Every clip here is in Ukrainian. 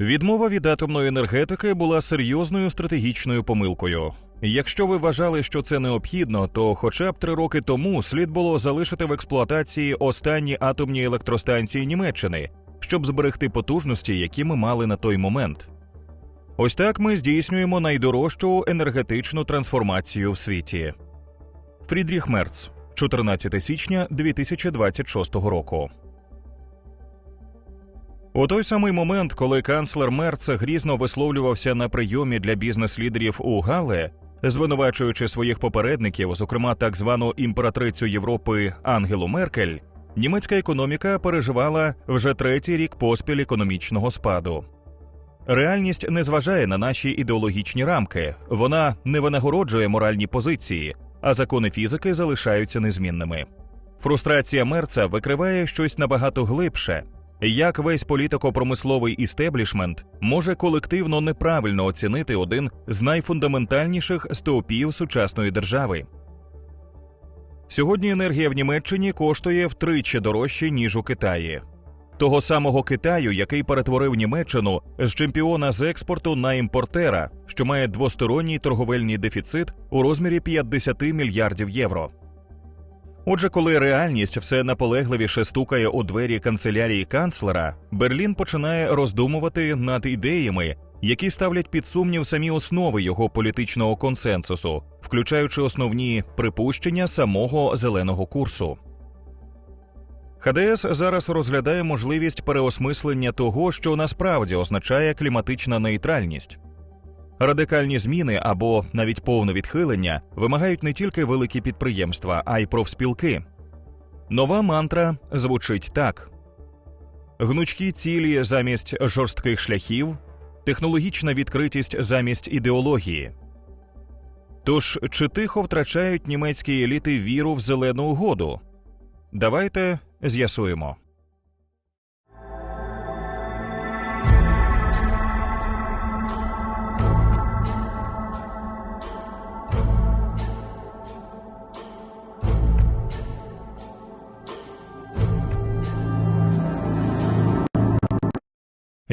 Відмова від атомної енергетики була серйозною стратегічною помилкою. Якщо ви вважали, що це необхідно, то хоча б три роки тому слід було залишити в експлуатації останні атомні електростанції Німеччини, щоб зберегти потужності, які ми мали на той момент. Ось так ми здійснюємо найдорожчу енергетичну трансформацію в світі. Фрідріх Мерц, 14 січня 2026 року. У той самий момент, коли канцлер Мерц грізно висловлювався на прийомі для бізнес-лідерів у Гале, звинувачуючи своїх попередників, зокрема так звану імператрицю Європи Ангелу Меркель, німецька економіка переживала вже третій рік поспіль економічного спаду. Реальність не зважає на наші ідеологічні рамки, вона не винагороджує моральні позиції, а закони фізики залишаються незмінними. Фрустрація мерца викриває щось набагато глибше. Як весь політико-промисловий істеблішмент може колективно неправильно оцінити один з найфундаментальніших стовпів сучасної держави? Сьогодні енергія в Німеччині коштує втричі дорожче ніж у Китаї. Того самого Китаю, який перетворив Німеччину з чемпіона з експорту на імпортера, що має двосторонній торговельний дефіцит у розмірі 50 мільярдів євро. Отже, коли реальність все наполегливіше стукає у двері канцелярії канцлера, Берлін починає роздумувати над ідеями, які ставлять під сумнів самі основи його політичного консенсусу, включаючи основні припущення самого зеленого курсу. ХДС зараз розглядає можливість переосмислення того, що насправді означає кліматична нейтральність. Радикальні зміни або навіть повне відхилення вимагають не тільки великі підприємства, а й профспілки. Нова мантра звучить так: гнучкі цілі замість жорстких шляхів, технологічна відкритість замість ідеології. Тож чи тихо втрачають німецькі еліти віру в зелену угоду? Давайте з'ясуємо.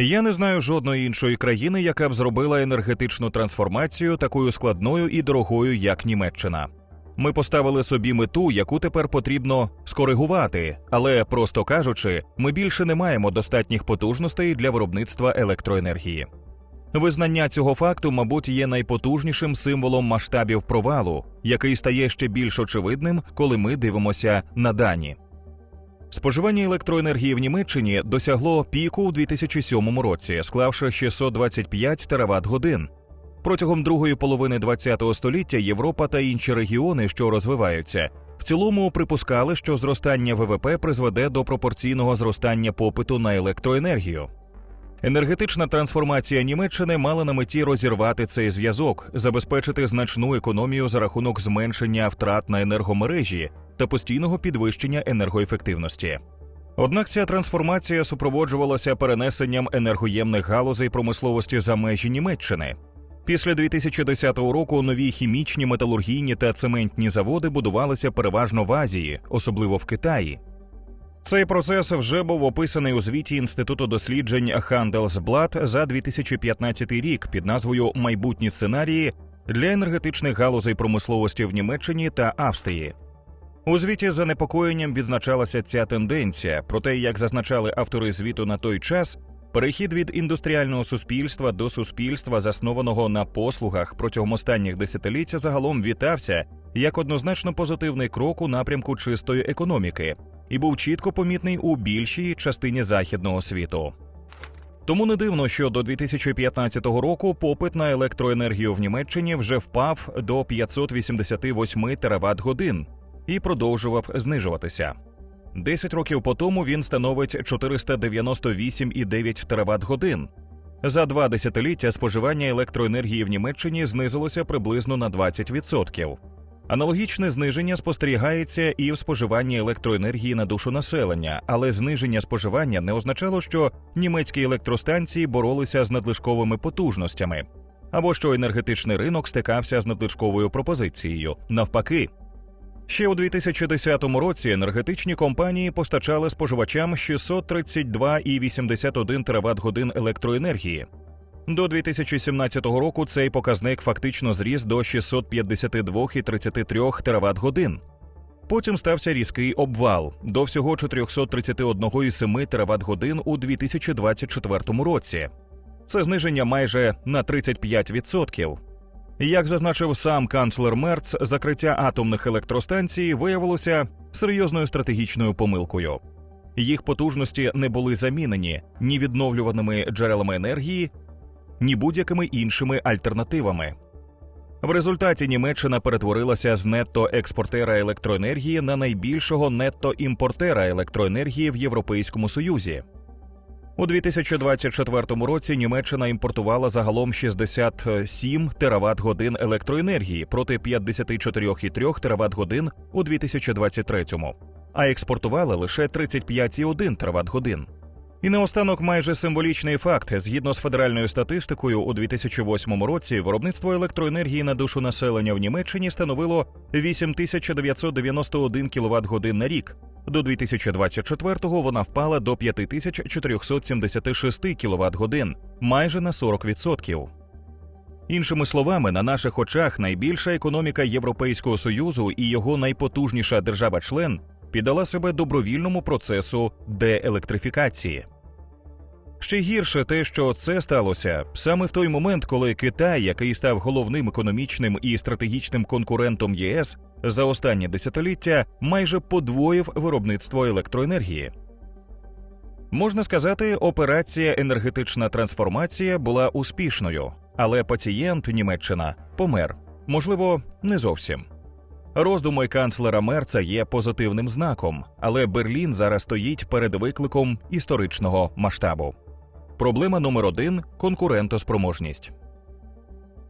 Я не знаю жодної іншої країни, яка б зробила енергетичну трансформацію такою складною і дорогою, як Німеччина. Ми поставили собі мету, яку тепер потрібно скоригувати, але просто кажучи, ми більше не маємо достатніх потужностей для виробництва електроенергії. Визнання цього факту, мабуть, є найпотужнішим символом масштабів провалу, який стає ще більш очевидним, коли ми дивимося на дані. Споживання електроенергії в Німеччині досягло піку у 2007 році, склавши 625 тераватт годин. Протягом другої половини ХХ століття Європа та інші регіони, що розвиваються, в цілому припускали, що зростання ВВП призведе до пропорційного зростання попиту на електроенергію. Енергетична трансформація Німеччини мала на меті розірвати цей зв'язок, забезпечити значну економію за рахунок зменшення втрат на енергомережі та постійного підвищення енергоефективності. Однак ця трансформація супроводжувалася перенесенням енергоємних галузей промисловості за межі Німеччини. Після 2010 року нові хімічні, металургійні та цементні заводи будувалися переважно в Азії, особливо в Китаї. Цей процес вже був описаний у звіті Інституту досліджень Handelsblatt за 2015 рік під назвою Майбутні сценарії для енергетичних галузей промисловості в Німеччині та Австрії. У звіті занепокоєнням відзначалася ця тенденція, проте, як зазначали автори звіту на той час, перехід від індустріального суспільства до суспільства, заснованого на послугах протягом останніх десятиліть, загалом вітався як однозначно позитивний крок у напрямку чистої економіки і був чітко помітний у більшій частині західного світу. Тому не дивно, що до 2015 року попит на електроенергію в Німеччині вже впав до 588 тераватт годин і продовжував знижуватися. 10 років по тому він становить 498,9 тераватт годин. За два десятиліття споживання електроенергії в Німеччині знизилося приблизно на 20%. Аналогічне зниження спостерігається і в споживанні електроенергії на душу населення, але зниження споживання не означало, що німецькі електростанції боролися з надлишковими потужностями, або що енергетичний ринок стикався з надлишковою пропозицією. Навпаки, Ще у 2010 році енергетичні компанії постачали споживачам 632,81 тераватт годин електроенергії. До 2017 року цей показник фактично зріс до 652,33 тераватт годин. Потім стався різкий обвал до всього 431,7 тераватт годин у 2024 році. Це зниження майже на 35%. Як зазначив сам канцлер Мерц, закриття атомних електростанцій виявилося серйозною стратегічною помилкою. Їх потужності не були замінені ні відновлюваними джерелами енергії, ні будь-якими іншими альтернативами. В результаті Німеччина перетворилася з нетто-експортера електроенергії на найбільшого нетто-імпортера електроенергії в Європейському Союзі. У 2024 році Німеччина імпортувала загалом 67 тераватт годин електроенергії проти 54,3 тераватт годин у 2023, а експортувала лише 35,1 тераватт годин. І наостанок майже символічний факт: згідно з федеральною статистикою, у 2008 році виробництво електроенергії на душу населення в Німеччині становило 8991 кВт годин на рік. До 2024-го вона впала до 5476 кВт годин, майже на 40%. Іншими словами, на наших очах найбільша економіка Європейського союзу і його найпотужніша держава-член піддала себе добровільному процесу деелектрифікації. Ще гірше те, що це сталося саме в той момент, коли Китай, який став головним економічним і стратегічним конкурентом ЄС, за останні десятиліття майже подвоїв виробництво електроенергії. Можна сказати, операція енергетична трансформація була успішною, але пацієнт Німеччина помер, можливо, не зовсім. Роздуми канцлера Мерца є позитивним знаком, але Берлін зараз стоїть перед викликом історичного масштабу. Проблема номер один конкурентоспроможність.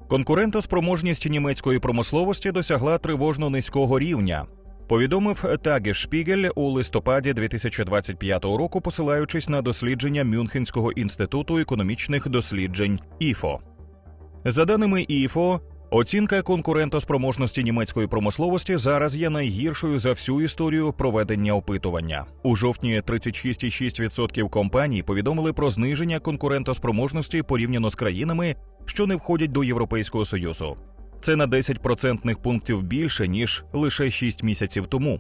Конкурентоспроможність німецької промисловості досягла тривожно низького рівня. Повідомив Таге Шпігель у листопаді 2025 року, посилаючись на дослідження Мюнхенського інституту економічних досліджень ІФО. За даними ІФО, оцінка конкурентоспроможності німецької промисловості зараз є найгіршою за всю історію проведення опитування. У жовтні 36,6% компаній повідомили про зниження конкурентоспроможності порівняно з країнами, що не входять до Європейського союзу. Це на 10 процентних пунктів більше ніж лише 6 місяців тому.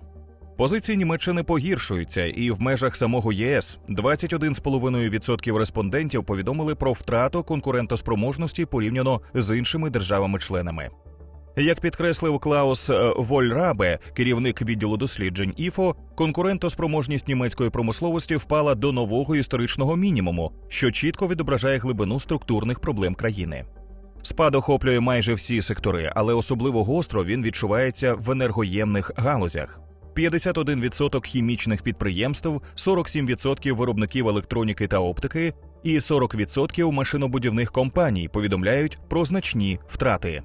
Позиції Німеччини погіршуються, і в межах самого ЄС 21,5% респондентів повідомили про втрату конкурентоспроможності порівняно з іншими державами-членами. Як підкреслив Клаус е, Вольрабе, керівник відділу досліджень ІФО, конкурентоспроможність німецької промисловості впала до нового історичного мінімуму, що чітко відображає глибину структурних проблем країни. Спад охоплює майже всі сектори, але особливо гостро він відчувається в енергоємних галузях. 51% хімічних підприємств, 47% виробників електроніки та оптики і 40% машинобудівних компаній повідомляють про значні втрати.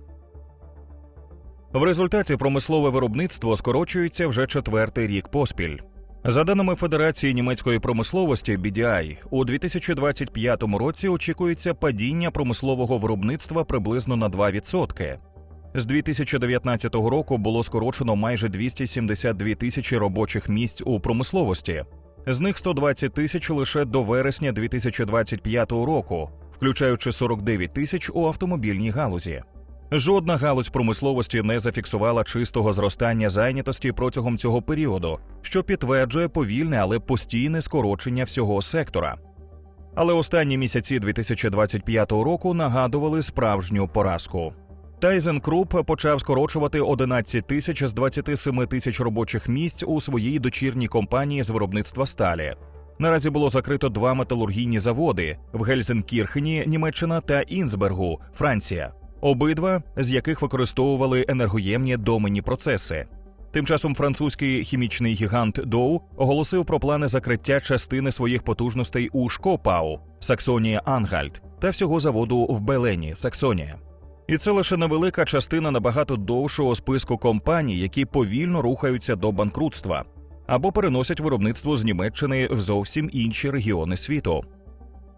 В результаті промислове виробництво скорочується вже четвертий рік поспіль. За даними Федерації німецької промисловості BDI, у 2025 році очікується падіння промислового виробництва приблизно на 2%. З 2019 року було скорочено майже 272 тисячі робочих місць у промисловості, з них 120 тисяч лише до вересня 2025 року, включаючи 49 тисяч у автомобільній галузі. Жодна галузь промисловості не зафіксувала чистого зростання зайнятості протягом цього періоду, що підтверджує повільне, але постійне скорочення всього сектора. Але останні місяці 2025 року нагадували справжню поразку. ThyssenKrupp почав скорочувати 11 тисяч з 27 тисяч робочих місць у своїй дочірній компанії з виробництва сталі. Наразі було закрито два металургійні заводи в Гельзенкірхені, Німеччина та Інсбергу, Франція, обидва з яких використовували енергоємні доменні процеси. Тим часом французький хімічний гігант Доу оголосив про плани закриття частини своїх потужностей у Шкопау, Саксонія Ангальд та всього заводу в Белені, Саксонія. І це лише невелика частина набагато довшого списку компаній, які повільно рухаються до банкрутства або переносять виробництво з Німеччини в зовсім інші регіони світу.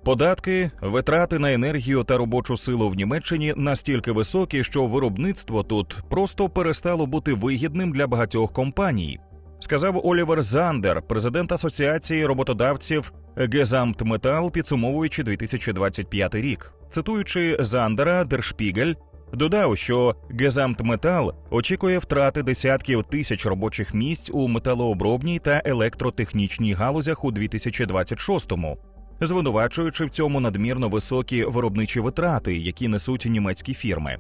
Податки, витрати на енергію та робочу силу в Німеччині настільки високі, що виробництво тут просто перестало бути вигідним для багатьох компаній, сказав Олівер Зандер, президент Асоціації роботодавців Гезамтметал, підсумовуючи 2025 рік. Цитуючи Зандера, Дершпігель додав, що Гезамтметал очікує втрати десятків тисяч робочих місць у металообробній та електротехнічній галузях у 2026-му, звинувачуючи в цьому надмірно високі виробничі витрати, які несуть німецькі фірми.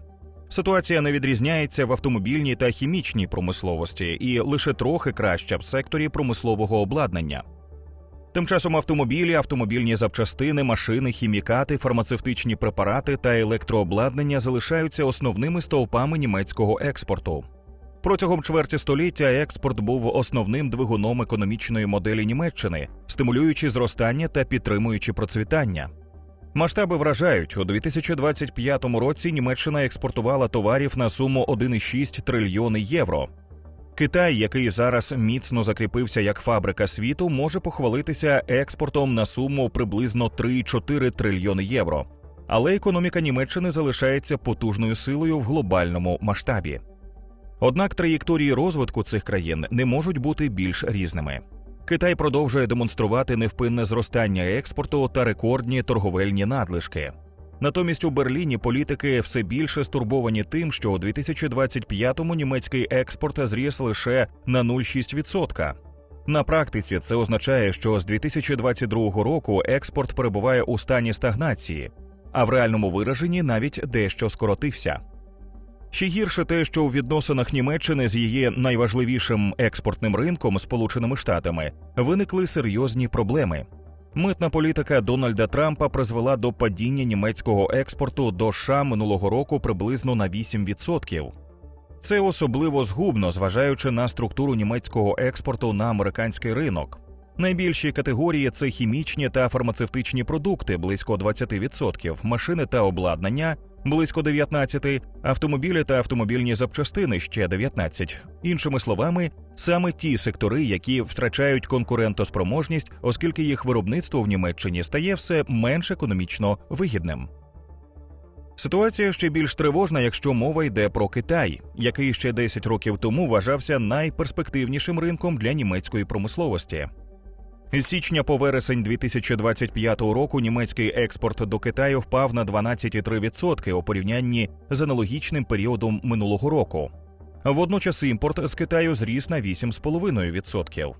Ситуація не відрізняється в автомобільній та хімічній промисловості і лише трохи краща в секторі промислового обладнання. Тим часом автомобілі, автомобільні запчастини, машини, хімікати, фармацевтичні препарати та електрообладнання залишаються основними стовпами німецького експорту. Протягом чверті століття експорт був основним двигуном економічної моделі Німеччини, стимулюючи зростання та підтримуючи процвітання. Масштаби вражають у 2025 році. Німеччина експортувала товарів на суму 1,6 трильйони євро. Китай, який зараз міцно закріпився як фабрика світу, може похвалитися експортом на суму приблизно 3-4 трильйони євро. Але економіка Німеччини залишається потужною силою в глобальному масштабі. Однак траєкторії розвитку цих країн не можуть бути більш різними. Китай продовжує демонструвати невпинне зростання експорту та рекордні торговельні надлишки. Натомість у Берліні політики все більше стурбовані тим, що у 2025-му німецький експорт зріс лише на 0,6%. На практиці це означає, що з 2022 року експорт перебуває у стані стагнації, а в реальному вираженні навіть дещо скоротився. Ще гірше те, що у відносинах Німеччини з її найважливішим експортним ринком Сполученими Штатами виникли серйозні проблеми. Митна політика Дональда Трампа призвела до падіння німецького експорту до США минулого року приблизно на 8%. Це особливо згубно, зважаючи на структуру німецького експорту на американський ринок. Найбільші категорії це хімічні та фармацевтичні продукти близько 20%, машини та обладнання близько 19, автомобілі та автомобільні запчастини ще 19. Іншими словами, саме ті сектори, які втрачають конкурентоспроможність, оскільки їх виробництво в Німеччині стає все менш економічно вигідним. Ситуація ще більш тривожна, якщо мова йде про Китай, який ще 10 років тому вважався найперспективнішим ринком для німецької промисловості. З січня по вересень 2025 року німецький експорт до Китаю впав на 12,3% у порівнянні з аналогічним періодом минулого року. Водночас імпорт з Китаю зріс на 8,5%.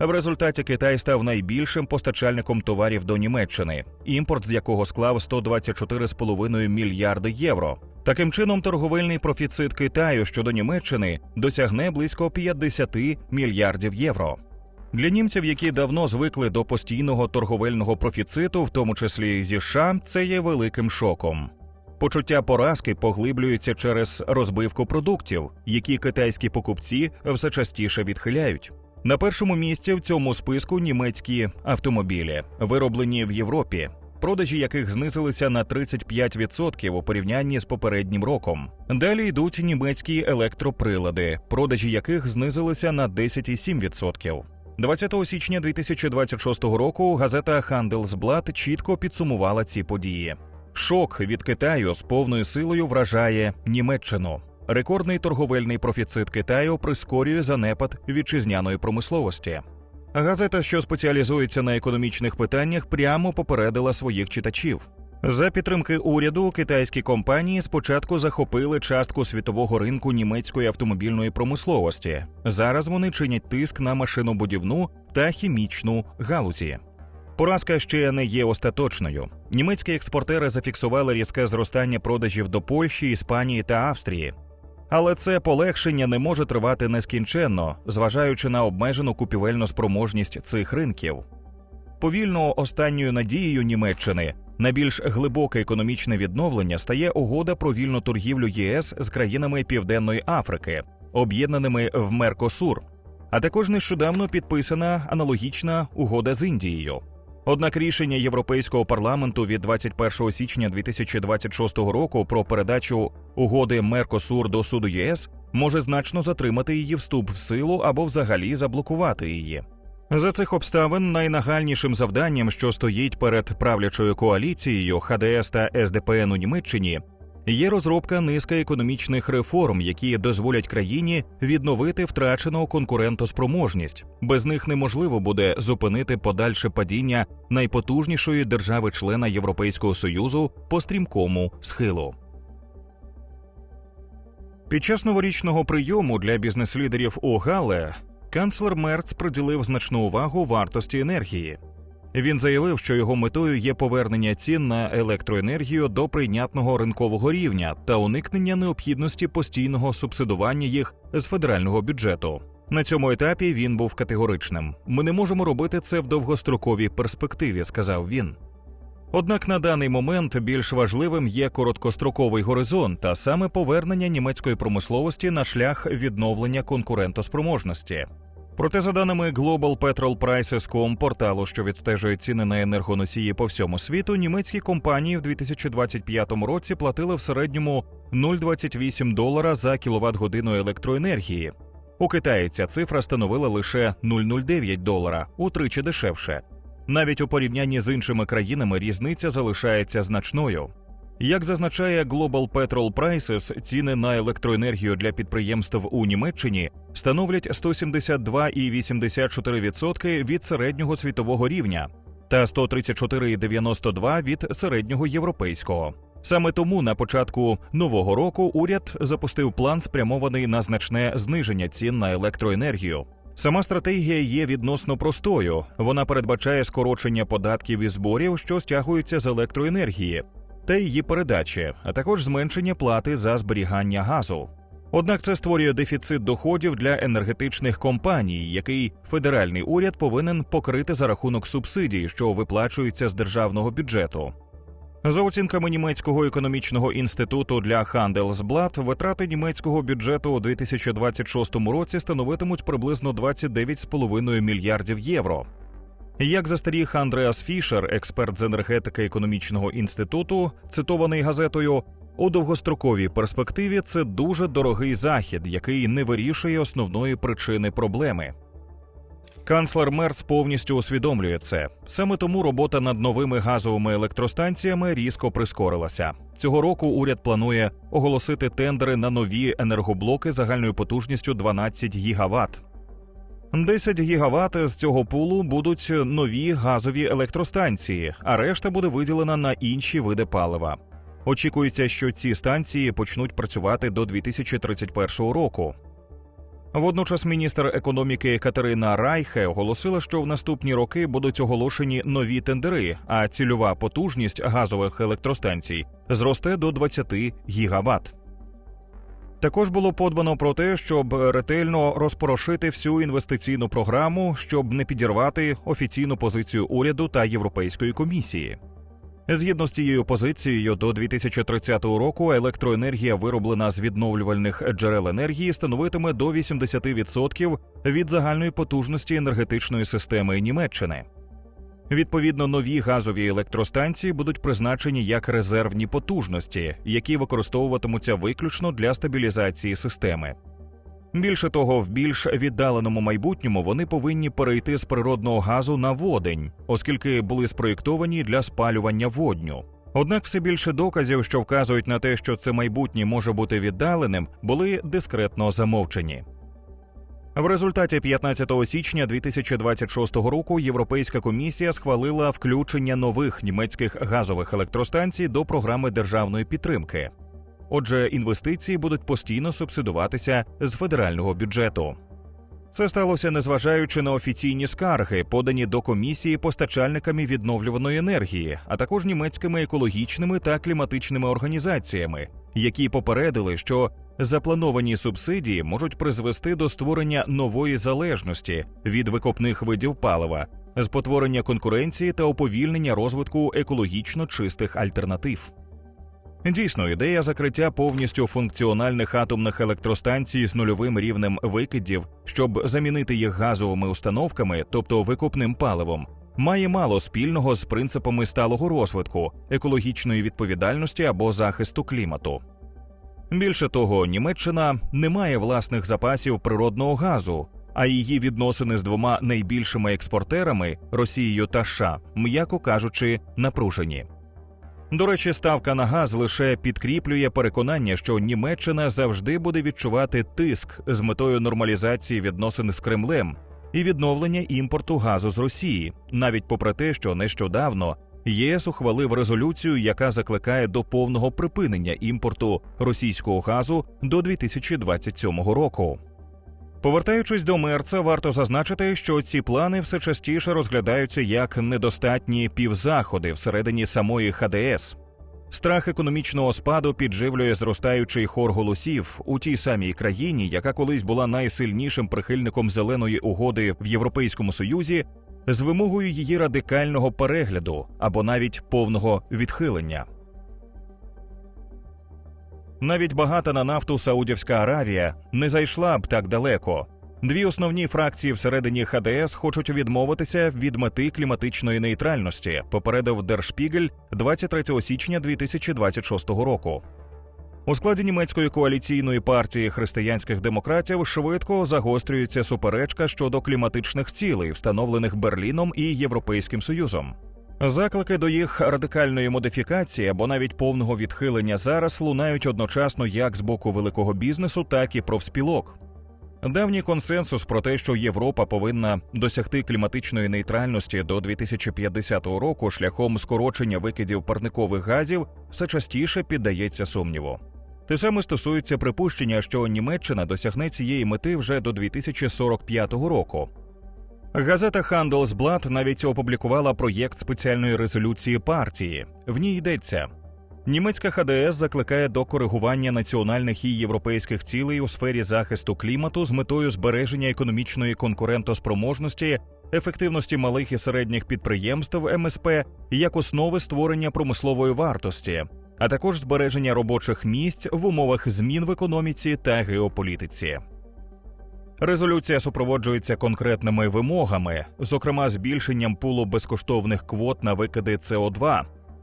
В результаті Китай став найбільшим постачальником товарів до Німеччини, імпорт з якого склав 124,5 мільярди євро. Таким чином, торговельний профіцит Китаю щодо Німеччини досягне близько 50 мільярдів євро. Для німців, які давно звикли до постійного торговельного профіциту, в тому числі зі США, це є великим шоком. Почуття поразки поглиблюється через розбивку продуктів, які китайські покупці все частіше відхиляють. На першому місці в цьому списку німецькі автомобілі, вироблені в Європі, продажі яких знизилися на 35% у порівнянні з попереднім роком. Далі йдуть німецькі електроприлади, продажі яких знизилися на 10,7%. 20 січня 2026 року газета Handelsblatt чітко підсумувала ці події. Шок від Китаю з повною силою вражає Німеччину. Рекордний торговельний профіцит Китаю прискорює занепад вітчизняної промисловості. Газета, що спеціалізується на економічних питаннях, прямо попередила своїх читачів. За підтримки уряду китайські компанії спочатку захопили частку світового ринку німецької автомобільної промисловості. Зараз вони чинять тиск на машинобудівну та хімічну галузі. Поразка ще не є остаточною. Німецькі експортери зафіксували різке зростання продажів до Польщі, Іспанії та Австрії. Але це полегшення не може тривати нескінченно, зважаючи на обмежену купівельну спроможність цих ринків. Повільно останньою надією Німеччини на більш глибоке економічне відновлення стає угода про вільну торгівлю ЄС з країнами Південної Африки, об'єднаними в Меркосур, а також нещодавно підписана аналогічна угода з Індією. Однак рішення Європейського парламенту від 21 січня 2026 року про передачу угоди Меркосур до суду ЄС може значно затримати її вступ в силу або взагалі заблокувати її. За цих обставин найнагальнішим завданням, що стоїть перед правлячою коаліцією ХДС та СДПН у Німеччині, є розробка низка економічних реформ, які дозволять країні відновити втрачену конкурентоспроможність. Без них неможливо буде зупинити подальше падіння найпотужнішої держави-члена Європейського союзу по стрімкому схилу. Під час новорічного прийому для бізнес-лідерів у Гале канцлер Мерц приділив значну увагу вартості енергії. Він заявив, що його метою є повернення цін на електроенергію до прийнятного ринкового рівня та уникнення необхідності постійного субсидування їх з федерального бюджету. На цьому етапі він був категоричним. Ми не можемо робити це в довгостроковій перспективі, сказав він. Однак на даний момент більш важливим є короткостроковий горизонт, а саме повернення німецької промисловості на шлях відновлення конкурентоспроможності. Проте, за даними Global Petrol Prices.com, порталу, що відстежує ціни на енергоносії по всьому світу, німецькі компанії в 2025 році платили в середньому 0,28 долара за кіловат годину електроенергії. У Китаї ця цифра становила лише 0,09 долара, утричі дешевше. Навіть у порівнянні з іншими країнами різниця залишається значною. Як зазначає Global Petrol Prices, ціни на електроенергію для підприємств у Німеччині становлять 172,84% від середнього світового рівня та 134,92% від середнього європейського. Саме тому на початку нового року уряд запустив план, спрямований на значне зниження цін на електроенергію. Сама стратегія є відносно простою. Вона передбачає скорочення податків і зборів, що стягуються з електроенергії, та її передачі, а також зменшення плати за зберігання газу. Однак це створює дефіцит доходів для енергетичних компаній, який федеральний уряд повинен покрити за рахунок субсидій, що виплачуються з державного бюджету. За оцінками німецького економічного інституту для Handelsblatt, витрати німецького бюджету у 2026 році становитимуть приблизно 29,5 мільярдів євро. Як застеріг Андреас Фішер, експерт з енергетики економічного інституту, цитований газетою, у довгостроковій перспективі це дуже дорогий захід, який не вирішує основної причини проблеми. Канцлер Мерц повністю усвідомлює це. Саме тому робота над новими газовими електростанціями різко прискорилася. Цього року уряд планує оголосити тендери на нові енергоблоки загальною потужністю 12 гігаватт. 10 гігават з цього пулу будуть нові газові електростанції, а решта буде виділена на інші види палива. Очікується, що ці станції почнуть працювати до 2031 року. Водночас міністр економіки Катерина Райхе оголосила, що в наступні роки будуть оголошені нові тендери, а цільова потужність газових електростанцій зросте до 20 гігават. Також було подбано про те, щоб ретельно розпорошити всю інвестиційну програму, щоб не підірвати офіційну позицію уряду та Європейської комісії. Згідно з цією позицією, до 2030 року електроенергія, вироблена з відновлювальних джерел енергії, становитиме до 80% від загальної потужності енергетичної системи Німеччини. Відповідно, нові газові електростанції будуть призначені як резервні потужності, які використовуватимуться виключно для стабілізації системи. Більше того, в більш віддаленому майбутньому вони повинні перейти з природного газу на водень, оскільки були спроєктовані для спалювання водню. Однак все більше доказів, що вказують на те, що це майбутнє може бути віддаленим, були дискретно замовчені. В результаті 15 січня 2026 року Європейська комісія схвалила включення нових німецьких газових електростанцій до програми державної підтримки. Отже, інвестиції будуть постійно субсидуватися з федерального бюджету. Це сталося незважаючи на офіційні скарги, подані до комісії постачальниками відновлюваної енергії, а також німецькими екологічними та кліматичними організаціями, які попередили, що заплановані субсидії можуть призвести до створення нової залежності від викопних видів палива, спотворення конкуренції та уповільнення розвитку екологічно чистих альтернатив. Дійсно, ідея закриття повністю функціональних атомних електростанцій з нульовим рівнем викидів, щоб замінити їх газовими установками, тобто викопним паливом, має мало спільного з принципами сталого розвитку, екологічної відповідальності або захисту клімату. Більше того, Німеччина не має власних запасів природного газу, а її відносини з двома найбільшими експортерами Росією та США, м'яко кажучи, напружені. До речі, ставка на газ лише підкріплює переконання, що Німеччина завжди буде відчувати тиск з метою нормалізації відносин з Кремлем і відновлення імпорту газу з Росії, навіть попри те, що нещодавно ЄС ухвалив резолюцію, яка закликає до повного припинення імпорту російського газу до 2027 року. Повертаючись до мерца, варто зазначити, що ці плани все частіше розглядаються як недостатні півзаходи всередині самої ХДС. Страх економічного спаду підживлює зростаючий хор голосів у тій самій країні, яка колись була найсильнішим прихильником зеленої угоди в Європейському Союзі, з вимогою її радикального перегляду або навіть повного відхилення. Навіть багата на нафту Саудівська Аравія не зайшла б так далеко. Дві основні фракції всередині ХДС хочуть відмовитися від мети кліматичної нейтральності, попередив Дершпігель 23 січня 2026 року. У складі німецької коаліційної партії християнських демократів швидко загострюється суперечка щодо кліматичних цілей, встановлених Берліном і Європейським Союзом. Заклики до їх радикальної модифікації або навіть повного відхилення зараз лунають одночасно як з боку великого бізнесу, так і профспілок. Давній консенсус про те, що Європа повинна досягти кліматичної нейтральності до 2050 року шляхом скорочення викидів парникових газів, все частіше піддається сумніву. Те саме стосується припущення, що Німеччина досягне цієї мети вже до 2045 року. Газета Handelsblatt навіть опублікувала проєкт спеціальної резолюції партії. В ній йдеться. Німецька ХДС закликає до коригування національних і європейських цілей у сфері захисту клімату з метою збереження економічної конкурентоспроможності, ефективності малих і середніх підприємств МСП як основи створення промислової вартості, а також збереження робочих місць в умовах змін в економіці та геополітиці. Резолюція супроводжується конкретними вимогами, зокрема збільшенням пулу безкоштовних квот на викиди СО2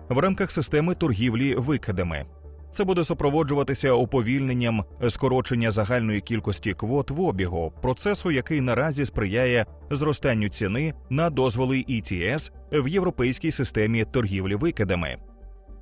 в рамках системи торгівлі викидами. Це буде супроводжуватися уповільненням скорочення загальної кількості квот в обігу, процесу, який наразі сприяє зростанню ціни на дозволи ETS в європейській системі торгівлі викидами.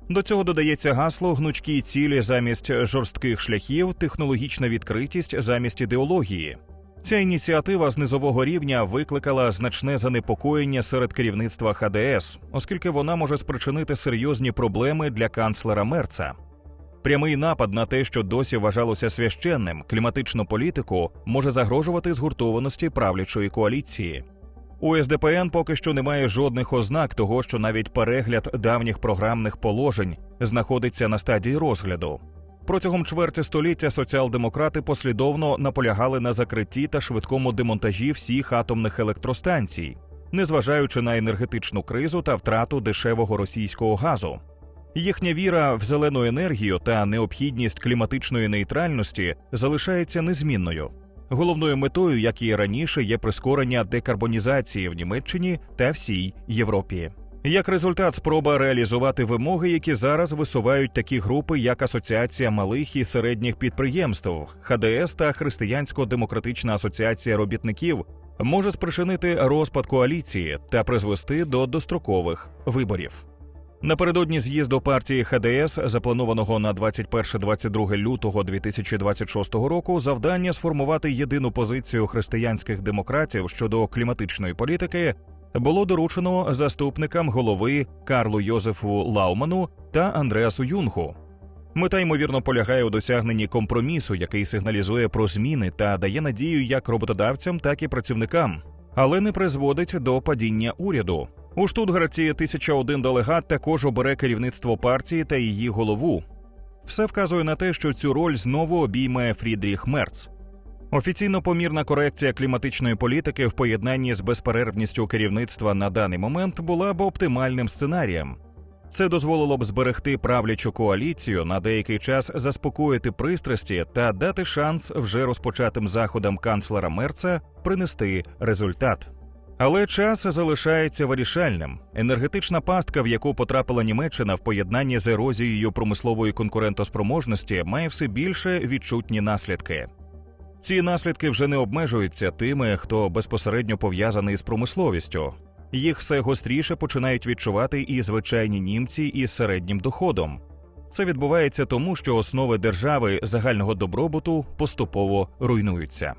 До цього додається гасло гнучкі цілі замість жорстких шляхів, технологічна відкритість замість ідеології. Ця ініціатива з низового рівня викликала значне занепокоєння серед керівництва ХДС, оскільки вона може спричинити серйозні проблеми для канцлера Мерца. Прямий напад на те, що досі вважалося священним, кліматичну політику може загрожувати згуртованості правлячої коаліції. У СДПН поки що немає жодних ознак того, що навіть перегляд давніх програмних положень знаходиться на стадії розгляду. Протягом чверті століття соціал-демократи послідовно наполягали на закритті та швидкому демонтажі всіх атомних електростанцій, незважаючи на енергетичну кризу та втрату дешевого російського газу. Їхня віра в зелену енергію та необхідність кліматичної нейтральності залишається незмінною. Головною метою, як і раніше, є прискорення декарбонізації в Німеччині та всій Європі. Як результат, спроба реалізувати вимоги, які зараз висувають такі групи, як Асоціація малих і середніх підприємств, ХДС та Християнсько-демократична асоціація робітників, може спричинити розпад коаліції та призвести до дострокових виборів. Напередодні з'їзду партії ХДС, запланованого на 21-22 лютого 2026 року, завдання сформувати єдину позицію християнських демократів щодо кліматичної політики було доручено заступникам голови Карлу Йозефу Лауману та Андреасу Юнгу. Мета ймовірно полягає у досягненні компромісу, який сигналізує про зміни та дає надію як роботодавцям, так і працівникам, але не призводить до падіння уряду. У Штутгарті 1001 делегат також обере керівництво партії та її голову. Все вказує на те, що цю роль знову обійме Фрідріх Мерц. Офіційно помірна корекція кліматичної політики в поєднанні з безперервністю керівництва на даний момент була б оптимальним сценарієм. Це дозволило б зберегти правлячу коаліцію на деякий час заспокоїти пристрасті та дати шанс вже розпочатим заходам канцлера Мерца принести результат. Але час залишається вирішальним. Енергетична пастка, в яку потрапила Німеччина в поєднанні з ерозією промислової конкурентоспроможності, має все більше відчутні наслідки. Ці наслідки вже не обмежуються тими, хто безпосередньо пов'язаний з промисловістю. Їх все гостріше починають відчувати і звичайні німці із середнім доходом. Це відбувається тому, що основи держави загального добробуту поступово руйнуються.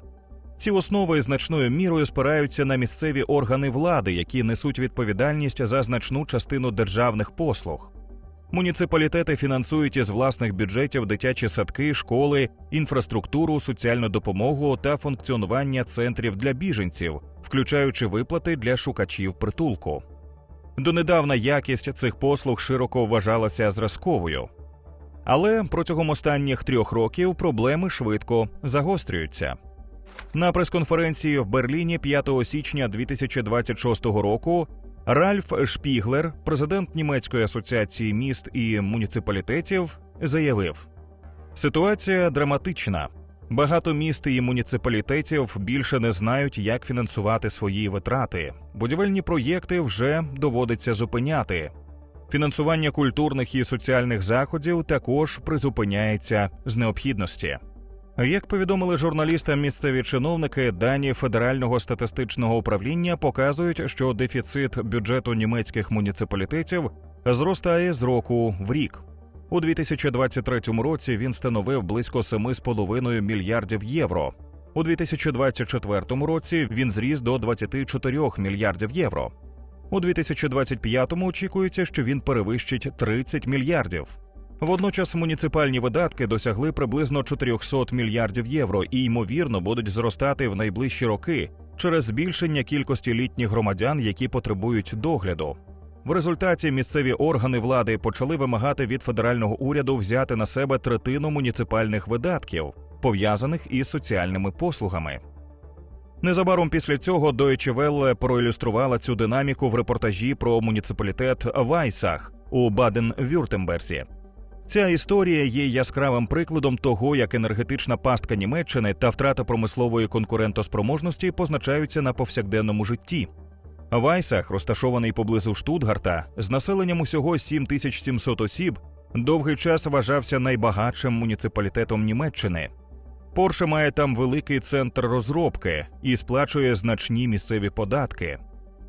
Ці основи значною мірою спираються на місцеві органи влади, які несуть відповідальність за значну частину державних послуг. Муніципалітети фінансують із власних бюджетів дитячі садки, школи, інфраструктуру, соціальну допомогу та функціонування центрів для біженців, включаючи виплати для шукачів притулку. Донедавна якість цих послуг широко вважалася зразковою. Але протягом останніх трьох років проблеми швидко загострюються. На прес-конференції в Берліні 5 січня 2026 року Ральф Шпіглер, президент Німецької асоціації міст і муніципалітетів, заявив: ситуація драматична. Багато міст і муніципалітетів більше не знають, як фінансувати свої витрати. Будівельні проєкти вже доводиться зупиняти. Фінансування культурних і соціальних заходів також призупиняється з необхідності. Як повідомили журналістам місцеві чиновники, дані федерального статистичного управління показують, що дефіцит бюджету німецьких муніципалітетів зростає з року в рік. У 2023 році він становив близько 7,5 мільярдів євро. У 2024 році він зріс до 24 мільярдів євро. У 2025 очікується, що він перевищить 30 мільярдів. Водночас муніципальні видатки досягли приблизно 400 мільярдів євро і ймовірно будуть зростати в найближчі роки через збільшення кількості літніх громадян, які потребують догляду. В результаті місцеві органи влади почали вимагати від федерального уряду взяти на себе третину муніципальних видатків, пов'язаних із соціальними послугами. Незабаром після цього Deutsche Welle проілюструвала цю динаміку в репортажі про муніципалітет Вайсах у Баден-Вюртемберзі. Ця історія є яскравим прикладом того, як енергетична пастка Німеччини та втрата промислової конкурентоспроможності позначаються на повсякденному житті. Вайсах, розташований поблизу Штутгарта, з населенням усього 7700 осіб, довгий час вважався найбагатшим муніципалітетом Німеччини. Порше має там великий центр розробки і сплачує значні місцеві податки.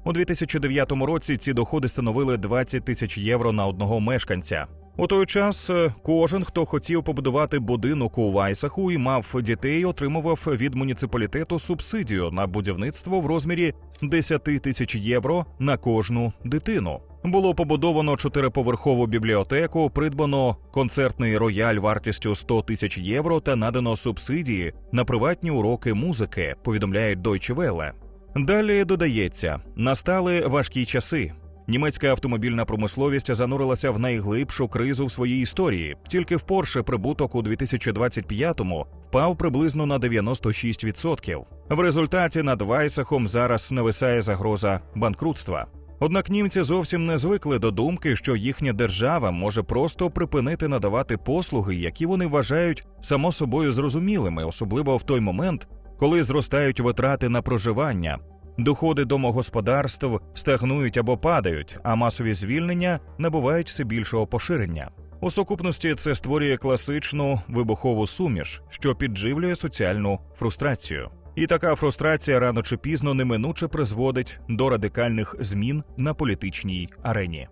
У 2009 році ці доходи становили 20 тисяч євро на одного мешканця. У той час е, кожен, хто хотів побудувати будинок у Вайсаху і мав дітей, отримував від муніципалітету субсидію на будівництво в розмірі 10 тисяч євро на кожну дитину. Було побудовано чотириповерхову бібліотеку, придбано концертний рояль вартістю 100 тисяч євро та надано субсидії на приватні уроки музики. Повідомляють Deutsche Welle. Далі додається, настали важкі часи. Німецька автомобільна промисловість занурилася в найглибшу кризу в своїй історії. Тільки в Порше прибуток у 2025-му впав приблизно на 96%. В результаті над Вайсахом зараз нависає загроза банкрутства. Однак німці зовсім не звикли до думки, що їхня держава може просто припинити надавати послуги, які вони вважають само собою зрозумілими, особливо в той момент, коли зростають витрати на проживання. Доходи домогосподарств стагнують або падають, а масові звільнення набувають все більшого поширення. У сукупності це створює класичну вибухову суміш, що підживлює соціальну фрустрацію. І така фрустрація рано чи пізно неминуче призводить до радикальних змін на політичній арені.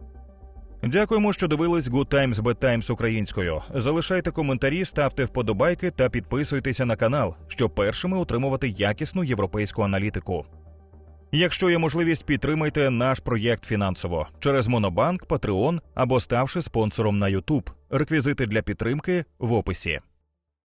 Дякуємо, що дивились Good Times Bad Times українською. Залишайте коментарі, ставте вподобайки та підписуйтеся на канал, щоб першими отримувати якісну європейську аналітику. Якщо є можливість, підтримайте наш проєкт фінансово через Монобанк, Patreon або ставши спонсором на YouTube. Реквізити для підтримки в описі.